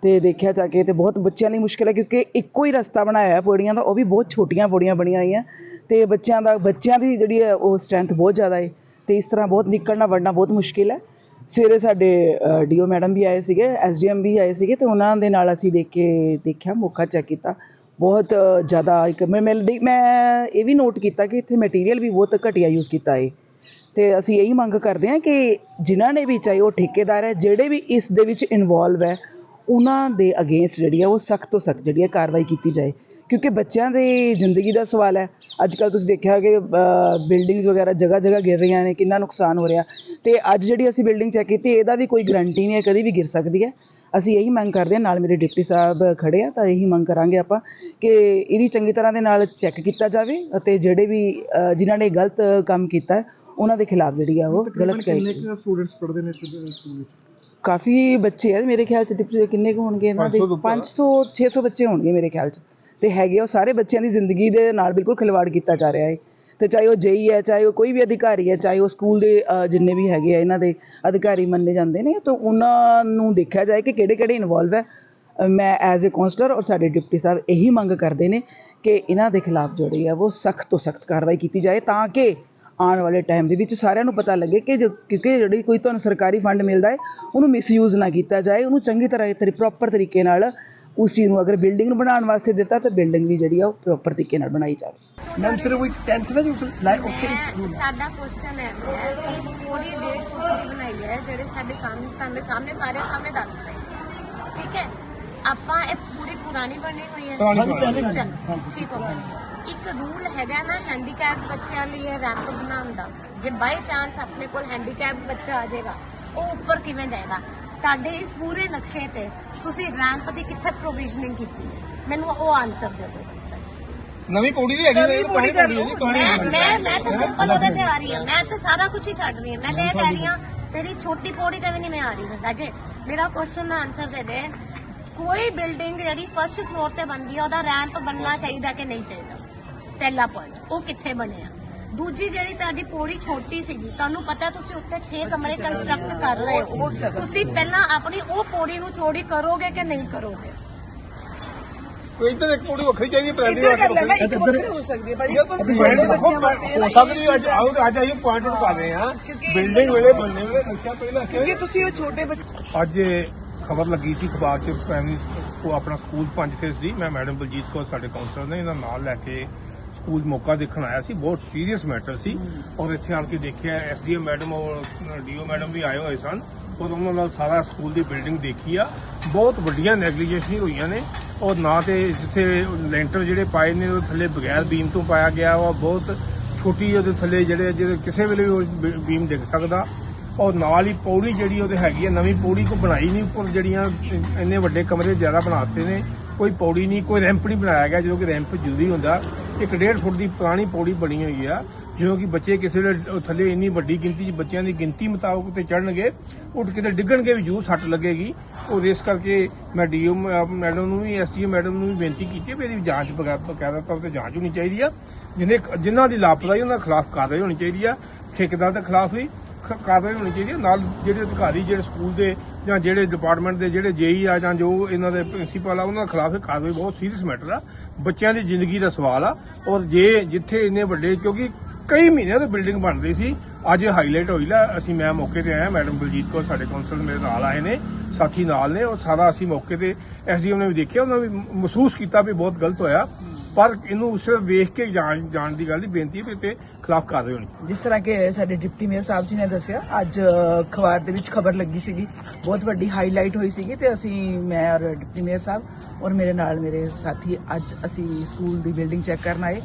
ਤੇ ਦੇਖਿਆ ਜਾ ਕੇ ਤੇ ਬਹੁਤ ਬੱਚਿਆਂ ਲਈ ਮੁਸ਼ਕਿਲ ਹੈ ਕਿਉਂਕਿ ਇੱਕੋ ਹੀ ਰਸਤਾ ਬਣਾਇਆ ਹੈ ਪੌੜੀਆਂ ਦਾ। ਉਹ ਵੀ ਬਹੁਤ ਛੋਟੀਆਂ ਪੌੜੀਆਂ ਬਣੀਆਂ ਹੋਈਆਂ ਤੇ ਬੱਚਿਆਂ ਦਾ, ਬੱਚਿਆਂ ਦੀ ਜਿਹੜੀ ਹੈ ਉਹ ਸਟਰੈਂਥ ਬਹੁਤ ਜ਼ਿਆਦਾ ਹੈ। ਤੇ ਇਸ ਤਰ੍ਹਾਂ ਬਹੁਤ ਨਿਕਲਣਾ ਵੜਨਾ ਬਹੁਤ ਮੁਸ਼ਕਿਲ ਹੈ। ਸਵੇਰੇ ਸਾਡੇ ਡੀਓ ਮੈਡਮ ਵੀ ਆਏ ਸੀਗੇ, ਐਸਡੀਐਮ ਵੀ ਆਏ ਸੀਗੇ ਤੇ ਉਹਨਾਂ ਦੇ ਨਾਲ ਅਸੀਂ ਦੇਖ ਕੇ ਦੇਖਿਆ, ਮੌਕਾ ਚੈੱਕ ਕੀਤਾ। ਬਹੁਤ ਜ਼ਿਆਦਾ ਇੱਕ ਮੈਂ ਮੈਂ ਮੈਂ ਇਹ ਵੀ ਨੋਟ ਕੀਤਾ ਕਿ ਇੱਥੇ ਮਟੀਰੀਅਲ ਵੀ ਬਹੁਤ ਘਟੀਆ ਯੂਜ਼ ਕੀਤਾ ਹੈ ਤੇ ਅਸੀਂ ਇਹੀ ਮੰਗ ਕਰਦੇ ਹਾਂ ਕਿ ਜਿਨ੍ਹਾਂ ਨੇ ਵੀ ਚਾਹੇ ਉਹ ਠੇਕੇਦਾਰ ਹੈ, ਜਿਹੜੇ ਵੀ ਇਸ ਦੇ ਵਿੱਚ ਇਨਵੋਲਵ ਹੈ, ਉਹਨਾਂ ਦੇ ਅਗੇਂਸਟ ਜਿਹੜੀ ਹੈ ਉਹ ਸਖਤ ਤੋਂ ਸਖਤ ਜਿਹੜੀ ਹੈ ਕਾਰਵਾਈ ਕੀਤੀ ਜਾਏ। ਕਿਉਂਕਿ ਬੱਚਿਆਂ ਦੀ ਜ਼ਿੰਦਗੀ ਦਾ ਸਵਾਲ ਹੈ। ਅੱਜ ਕੱਲ ਤੁਸੀਂ ਦੇਖਿਆ ਕਿ ਬਿਲਡਿੰਗਸ ਵਗੈਰਾ ਜਗ੍ਹਾ ਜਗ੍ਹਾ ਗਿਰ ਰਹੀਆਂ ਨੇ ਕਿੰਨਾ ਨੁਕਸਾਨ ਹੋ ਰਿਹਾ। ਤੇ ਅੱਜ ਜਿਹੜੀ ਅਸੀਂ ਬਿਲਡਿੰਗ ਚੈੱਕ ਕੀਤੀ ਇਹਦਾ ਵੀ ਕੋਈ ਗਰੰਟੀ ਨਹੀਂ ਹੈ ਕਦੀ ਵੀ ਗਿਰ ਸਕਦੀ ਹੈ। ਅਸੀਂ ਇਹੀ ਮੰਗ ਕਰਦੇ ਹਾਂ ਨਾਲ ਮੇਰੇ ਡਿਪਟੀ ਸਾਹਿਬ ਖੜੇ ਆ ਤਾਂ ਇਹੀ ਮੰਗ ਕਰਾਂਗੇ ਆਪਾਂ ਕਿ ਇਹਦੀ ਚੰਗੀ ਤਰ੍ਹਾਂ ਦੇ ਨਾਲ ਚੈੱਕ ਕੀਤਾ ਜਾਵੇ ਅਤੇ ਜਿਹੜੇ ਵੀ ਜਿਨ੍ਹਾਂ ਨੇ ਗਲਤ ਕੰਮ ਕੀਤਾ ਉਹਨਾਂ ਦੇ ਖਿਲਾਫ ਜਿਹੜੀ ਆ ਉਹ ਗਲਤ ਕਰੀ ਸਟੂਡੈਂਟਸ ਪੜ੍ਹਦੇ ਨੇ ਸਕੂਲ ਵਿੱਚ? ਕਾਫੀ ਬੱਚੇ ਆ ਮੇਰੇ ਖਿਆਲ ਚ ਡਿਪਟੀ ਕਿੰਨੇ ਕੁ ਹੋਣਗੇ ਇਹਨਾਂ ਦੇ? 500 600 ਬੱਚੇ ਹੋਣਗੇ ਮੇਰੇ ਖਿਆਲ ਚ। ਤੇ ਹੈਗੇ ਉਹ ਸਾਰੇ ਬੱਚਿਆਂ ਦੀ ਜ਼ਿੰਦਗੀ ਦੇ ਨਾਲ ਬਿਲਕੁਲ ਖਿਲਵਾੜ ਕੀਤਾ ਜਾ ਰਿਹਾ ਹੈ ਤੇ ਚਾਹੇ ਉਹ ਜੇਈ ਹੈ, ਚਾਹੇ ਉਹ ਕੋਈ ਵੀ ਅਧਿਕਾਰੀ ਹੈ, ਚਾਹੇ ਉਹ ਸਕੂਲ ਦੇ ਜਿੰਨੇ ਵੀ ਹੈਗੇ ਆ, ਇਹਨਾਂ ਦੇ ਅਧਿਕਾਰੀ ਮੰਨੇ ਜਾਂਦੇ ਨੇ, ਤਾਂ ਉਹਨਾਂ ਨੂੰ ਦੇਖਿਆ ਜਾਏ ਕਿ ਕਿਹੜੇ ਕਿਹੜੇ ਇਨਵੋਲਵ ਹੈ ਮੈਂ ਐਜ਼ ਅ ਕਾਉਂਸਲਰ ਔਰ ਸਾਡੇ ਡਿਪਟੀ ਸਾਹਿਬ ਇਹੀ ਮੰਗ ਕਰਦੇ ਨੇ ਕਿ ਇਹਨਾਂ ਦੇ ਖਿਲਾਫ ਜਿਹੜੀ ਹੈ, ਉਹ ਸਖਤ ਤੋਂ ਸਖਤ ਕਾਰਵਾਈ ਕੀਤੀ ਜਾਏ ਤਾਂ ਕਿ ਆਉਣ ਵਾਲੇ ਟਾਈਮ ਦੇ ਵਿੱਚ ਸਾਰਿਆਂ ਨੂੰ ਪਤਾ ਲੱਗੇ ਕਿ ਕਿਉਂਕਿ ਜਿਹੜੀ ਕੋਈ ਤੁਹਾਨੂੰ ਸਰਕਾਰੀ ਫੰਡ ਮਿਲਦਾ ਹੈ, ਉਹਨੂੰ ਮਿਸਯੂਜ਼ ਨਾ ਕੀਤਾ ਜਾਏ, ਉਹਨੂੰ ਚੰਗੀ ਤਰ੍ਹਾਂ ਪ੍ਰੋਪਰ ਤਰੀਕੇ ਨਾਲ ਉਸ ਚੀਜ਼ ਨੂੰ ਅਗਰ ਬਿਲਡਿੰਗ ਨੂੰ ਬਣਾਉਣ ਵਾਸਤੇ ਦਿੱਤਾ ਤਾਂ ਬਿਲਡਿੰਗ ਵੀ ਜਿਹੜੀ ਆ ਉਹ ਪ੍ਰੋਪਰ ਤਰੀਕੇ ਨਾਲ ਬਣਾਈ ਜਾਵੇ ਮੈਮ ਸਿਰ ਕੋਈ 10th ਦਾ ਜੋ ਲਾਈਕ ਓਕੇ ਸਾਡਾ ਕੁਐਸਚਨ ਹੈ ਕਿ ਪੂਰੀ ਡੇਟ ਫੋਟੋ ਬਣਾਈ ਹੈ ਜਿਹੜੇ ਸਾਡੇ ਸਾਹਮਣੇ ਤੁਹਾਡੇ ਸਾਹਮਣੇ ਸਾਰੇ ਸਾਹਮਣੇ ਦੱਸ ਰਹੇ ਠੀਕ ਹੈ ਆਪਾਂ ਇਹ ਪੂਰੀ ਪੁਰਾਣੀ ਬਣੀ ਹੋਈ ਹੈ ਪੁਰਾਣੀ ਬਣੀ ਹੋਈ ਹੈ। ਚੱਲ, ਠੀਕ ਹੋ ਗਿਆ ਇੱਕ ਰੂਲ ਹੈਗਾ ਨਾ ਹੈਂਡੀਕੈਪਡ ਬੱਚਿਆਂ ਲਈ ਇਹ ਰੈਂਪ ਬਣਾਉਣ ਦਾ ਜੇ ਬਾਈ ਚਾਂਸ ਆਪਣੇ ਕੋਲ ਹੈਂਡੀਕੈਪਡ ਬੱਚਾ ਆ ਜਾਏਗਾ ਉਹ ਉੱਪਰ ਕਿਵੇਂ ਜਾਏਗਾ ਤੁਹਾਡੇ ਇਸ ਪੂਰੇ ਨਕਸ਼ੇ ਤੇ ਤੁਸੀਂ ਰੈਂਪ ਦੀ ਕਿੱਥੇ ਪ੍ਰੋਵੀਜ਼ਨਿੰਗ ਕੀਤੀ? ਮੈਨੂੰ ਉਹ ਆਨਸਰ ਦੇ ਦਿਓ ਨਵੀਂ ਪੌੜੀ ਦੀ ਹੈਗੀ ਹੈ ਪਾਣੀ ਕਰ ਲਈ ਮੈਂ ਮੈਂ ਮੈਂ ਤਾਂ ਸਿੰਪਲ ਉਹਦੇ ਤੇ ਆ ਰਹੀ ਹਾਂ। ਮੈਂ ਤਾਂ ਸਾਰਾ ਕੁਝ ਹੀ ਛੱਡ ਰਹੀ ਹਾਂ। ਮੈਂ ਤਾਂ ਇਹ ਕਹਿ ਰਹੀ ਹਾਂ ਤੇਰੀ ਛੋਟੀ ਪੌੜੀ ਤੇ ਵੀ ਨਹੀਂ ਮੈਂ ਆ ਰਹੀ ਰਾਜੇ ਮੇਰਾ ਕੁਐਸਚਨ ਦਾ ਆਨਸਰ ਦੇ ਦੇ। ਕੋਈ ਬਿਲਡਿੰਗ ਜਿਹੜੀ ਫਰਸਟ ਫਲੋਰ ਤੇ ਬਣਦੀ ਹੈ ਉਹਦਾ ਰੈਂਪ ਬਣਨਾ ਚਾਹੀਦਾ ਕਿ ਨਹੀਂ ਚਾਹੀਦਾ? ਪਹਿਲਾ ਪੁਆਇੰਟ ਉਹ ਕਿੱਥੇ ਬਣਿਆ? ਦੂਜੀ ਜਿਹੜੀ ਤੁਹਾਡੀ ਪੌੜੀ ਛੋਟੀ ਸੀਗੀ ਤੁਹਾਨੂੰ ਪਤਾ ਤੁਸੀਂ ਉੱਤੇ 6 ਕਮਰੇ ਕੰਸਟਰਕਟ ਕਰ ਰਹੇ ਹੋ। ਤੁਸੀਂ ਪਹਿਲਾਂ ਆਪਣੀ ਉਹ ਪੌੜੀ ਨੂੰ ਚੌੜੀ ਕਰੋਗੇ ਕਿ ਨਹੀਂ ਕਰੋਗੇ? ਕੋਈ ਇੱਧਰ ਇੱਕ ਪੌੜੀ ਵੱਖਰੀ ਚਾਹੀਦੀ ਪ੍ਰਾਇਮਰੀ ਵਾਸਤੇ ਇੱਧਰ ਹੋ ਸਕਦੀ ਹੈ ਭਾਈ। ਹੋ ਸਕਦੀ ਹੈ, ਅੱਜ ਆਓ ਅੱਜ ਆਈਏ ਪੁਆਇੰਟ ਆਊਟ ਕਰ ਰਹੇ ਹਾਂ। ਬਿਲਡਿੰਗ ਵੇਲੇ ਬਣਨੇ ਵੇਲੇ ਨਕਸ਼ਾ ਪਹਿਲਾਂ ਕਿਉਂਕਿ ਤੁਸੀਂ ਉਹ ਛੋਟੇ ਬੱਚੇ ਅੱਜ ਖਬਰ ਲੱਗੀ ਸੀ ਅਖਬਾਰ 'ਚ ਪ੍ਰਾਇਮਰੀ ਆਪਣਾ ਸਕੂਲ 5 ਫੇਸ ਦੀ। ਮੈਂ ਮੈਡਮ ਬਲਜੀਤ ਕੌਰ ਸਾਡੇ ਕਾਉਂਸਲਰ ਨੇ ਇਹਨਾਂ ਨਾਲ ਲੈ ਕੇ ਸਕੂਲ ਮੌਕਾ ਦੇਖਣ ਆਇਆ ਸੀ, ਬਹੁਤ ਸੀਰੀਅਸ ਮੈਟਰ ਸੀ। ਔਰ ਇੱਥੇ ਆਣ ਕੇ ਦੇਖਿਆ ਐਸਡੀਐਮ ਮੈਡਮ ਔਰ ਡੀਓ ਮੈਡਮ ਵੀ ਆਏ ਹੋਏ ਸਨ। ਔਰ ਉਹਨਾਂ ਨਾਲ ਸਾਰਾ ਸਕੂਲ ਦੀ ਬਿਲਡਿੰਗ ਦੇਖੀ ਆ। ਬਹੁਤ ਵੱਡੀਆਂ ਨੈਗਲੀਜੈਂਸੀ ਹੋਈਆਂ ਨੇ। ਔਰ ਨਾ ਤੇ ਜਿੱਥੇ ਲੈਂਟਰ ਜਿਹੜੇ ਪਾਏ ਨੇ, ਉਹ ਥੱਲੇ ਬਗੈਰ ਬੀਮ ਤੋਂ ਪਾਇਆ ਗਿਆ ਵਾ। ਬਹੁਤ ਛੋਟੀ ਉਹਦੇ ਥੱਲੇ ਜਿਹੜੇ ਜਿਹੜੇ ਕਿਸੇ ਵੇਲੇ ਵੀ ਉਹ ਬੀਮ ਡਿੱਗ ਸਕਦਾ। ਔਰ ਨਾਲ ਹੀ ਪੌੜੀ ਜਿਹੜੀ ਉਹਦੇ ਹੈਗੀ ਆ, ਨਵੀਂ ਪੌੜੀ ਕੋ ਬਣਾਈ ਨਹੀਂ ਉੱਪਰ ਜਿਹੜੀਆਂ ਇੰਨੇ ਵੱਡੇ ਕਮਰੇ ਜ਼ਿਆਦਾ ਬਣਾਤੇ ਨੇ। ਕੋਈ ਪੌੜੀ ਨਹੀਂ, ਕੋਈ ਰੈਂਪ ਨਹੀਂ ਬਣਾਇਆ ਗਿਆ ਜੋ ਕਿ ਰੈਂਪ ਜ਼ਰੂਰੀ ਹੁੰਦਾ। ਇੱਕ ਡੇਢ ਫੁੱਟ ਦੀ ਪੁਰਾਣੀ ਪੌੜੀ ਬਣੀ ਹੋਈ ਆ ਜਦੋਂ ਕਿ ਬੱਚੇ ਕਿਸੇ ਵੇਲੇ ਥੱਲੇ ਇੰਨੀ ਵੱਡੀ ਗਿਣਤੀ 'ਚ ਬੱਚਿਆਂ ਦੀ ਗਿਣਤੀ ਮੁਤਾਬਕ ਤੇ ਚੜਨਗੇ ਉਹ ਕਿਤੇ ਡਿੱਗਣਗੇ ਵੀ ਜੂ ਸੱਟ ਲੱਗੇਗੀ। ਉਹ ਇਸ ਕਰਕੇ ਮੈਂ ਡੀਓ ਮੈਡਮ ਨੂੰ ਵੀ ਐਸਟੀਓ ਮੈਡਮ ਨੂੰ ਵੀ ਬੇਨਤੀ ਕੀਤੀ ਵੀ ਇਹਦੀ ਜਾਂਚ ਬਕਾਇਦਾ ਤੌਰ ਤੇ ਜਾਂਚ ਹੋਣੀ ਚਾਹੀਦੀ ਆ। ਜਿਹਨੇ ਜਿਨ੍ਹਾਂ ਦੀ ਲਾਪਰਵਾਹੀ ਉਹਨਾਂ ਖਿਲਾਫ ਕਾਰਵਾਈ ਹੋਣੀ ਚਾਹੀਦੀ ਆ। ਠੇਕੇਦਾਰ ਦੇ ਖਿਲਾਫ ਵੀ ਕਾਰਵਾਈ ਹੋਣੀ ਚਾਹੀਦੀ ਹੈ ਨਾਲ ਜਿਹੜੇ ਅਧਿਕਾਰੀ, ਜਿਹੜੇ ਸਕੂਲ ਦੇ ਜਾਂ ਜਿਹੜੇ ਡਿਪਾਰਟਮੈਂਟ ਦੇ ਜਿਹੜੇ ਜੇਈ ਆ ਜਾਂ ਜੋ ਇਹਨਾਂ ਦੇ ਪ੍ਰਿੰਸੀਪਲ ਆ, ਉਹਨਾਂ ਦੇ ਖਿਲਾਫ ਕਾਰਵਾਈ ਬਹੁਤ ਸੀਰੀਅਸ ਮੈਟਰ ਆ। ਬੱਚਿਆਂ ਦੀ ਜ਼ਿੰਦਗੀ ਦਾ ਸਵਾਲ ਆ। ਔਰ ਜੇ ਜਿੱਥੇ ਇੰਨੇ ਵੱਡੇ, ਕਿਉਂਕਿ ਕਈ ਮਹੀਨਿਆਂ ਤੋਂ ਬਿਲਡਿੰਗ ਬਣ ਰਹੀ ਸੀ, ਅੱਜ ਹਾਈਲਾਈਟ ਹੋਈ ਲਾ, ਅਸੀਂ ਮੈਂ ਮੌਕੇ ਤੇ ਆਇਆ, ਮੈਡਮ ਬਲਜੀਤ ਕੌਰ ਸਾਡੇ ਕੌਂਸਲ ਮੇਰੇ ਨਾਲ ਆਏ ਨੇ, ਸਾਥੀ ਨਾਲ ਨੇ ਉਹ ਸਾਰਾ ਅਸੀਂ ਮੌਕੇ ਤੇ ਐਸਡੀਐਮ ਨੇ ਵੀ ਦੇਖਿਆ, ਉਹਨਾਂ ਵੀ ਮਹਿਸੂਸ ਕੀਤਾ ਵੀ ਬਹੁਤ ਗਲਤ ਹੋਇਆ। ਪਰ ਇਹਨੂੰ ਸਿਰਫ ਵੇਖ ਕੇ ਜਾਣ ਜਾਣ ਦੀ ਗੱਲ ਦੀ ਬੇਨਤੀ ਹੈ ਤੇ ਖਿਲਾਫ ਕਾਰਵਾਈ ਹੋਣੀ ਜਿਸ ਤਰ੍ਹਾਂ ਕਿ ਸਾਡੇ ਡਿਪਟੀ ਮੇਅਰ ਸਾਹਿਬ ਜੀ ਨੇ ਦੱਸਿਆ ਅੱਜ ਅ, ਅਖਬਾਰ ਦੇ ਵਿੱਚ ਖਬਰ ਲੱਗੀ ਸੀਗੀ। ਬਹੁਤ ਵੱਡੀ ਹਾਈਲਾਈਟ ਹੋਈ ਸੀਗੀ ਤੇ ਅਸੀਂ ਮੈਂ ਔਰ ਡਿਪਟੀ ਮੇਅਰ ਸਾਹਿਬ ਔਰ ਮੇਰੇ ਨਾਲ ਮੇਰੇ ਸਾਥੀ ਅੱਜ ਅਸੀਂ ਸਕੂਲ ਦੀ ਬਿਲਡਿੰਗ ਚੈੱਕ ਕਰਨ ਆਏ।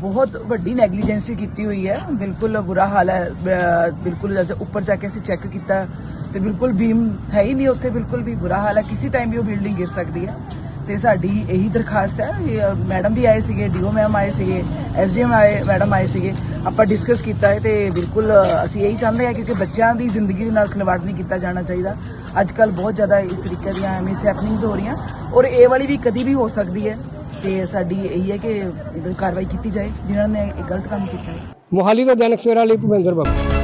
ਬਹੁਤ ਵੱਡੀ ਨੈਗਲੀਜੈਂਸੀ ਕੀਤੀ ਹੋਈ ਹੈ। ਬਿਲਕੁਲ ਬੁਰਾ ਹਾਲ ਹੈ ਬਿਲਕੁਲ ਜਦ ਉੱਪਰ ਜਾ ਕੇ ਅਸੀਂ ਚੈੱਕ ਕੀਤਾ ਤੇ ਬਿਲਕੁਲ ਬੀਮ ਹੈ ਹੀ ਨਹੀਂ ਉੱਥੇ ਬਿਲਕੁਲ ਵੀ ਬੁਰਾ ਹਾਲ ਹੈ। ਕਿਸੇ ਟਾਈਮ ਵੀ ਉਹ ਬਿਲਡਿੰਗ ਗਿਰ ਸਕਦੀ ਹੈ। ਤੇ ਸਾਡੀ ਇਹੀ ਦਰਖਾਸਤ ਹੈ ਮੈਡਮ ਵੀ ਆਏ ਸੀਗੇ, ਡੀਓ ਮੈਮ ਆਏ ਸੀਗੇ, ਐਸਡੀਐਮ ਆਏ, ਮੈਡਮ ਆਏ ਸੀਗੇ, ਆਪਾਂ ਡਿਸਕਸ ਕੀਤਾ ਹੈ ਤੇ ਬਿਲਕੁਲ ਅਸੀਂ ਇਹੀ ਚਾਹੁੰਦੇ ਹਾਂ ਕਿਉਂਕਿ ਬੱਚਿਆਂ ਦੀ ਜ਼ਿੰਦਗੀ ਦੇ ਨਾਲ ਖਿਲਵਾੜ ਨਹੀਂ ਕੀਤਾ ਜਾਣਾ ਚਾਹੀਦਾ। ਅੱਜ ਕੱਲ ਬਹੁਤ ਜ਼ਿਆਦਾ ਇਸ ਤਰੀਕੇ ਦੀਆਂ ਮਿਸ ਹੈਪਨਿੰਗਸ ਹੋ ਰਹੀਆਂ ਔਰ ਇਹ ਵਾਲੀ ਵੀ ਕਦੀ ਵੀ ਹੋ ਸਕਦੀ ਹੈ ਤੇ ਸਾਡੀ ਇਹੀ ਹੈ ਕਿ ਇਹਦੀ ਕਾਰਵਾਈ ਕੀਤੀ ਜਾਏ, ਜਿਨ੍ਹਾਂ ਨੇ ਇਹ ਗਲਤ ਕੰਮ ਕੀਤਾ ਹੈ। ਮੋਹਾਲੀ ਤੋਂ ਦੈਨਿਕ ਸਵੇਰਾ ਲਈ ਭੁਪਿੰਦਰ ਬਾਬੂ।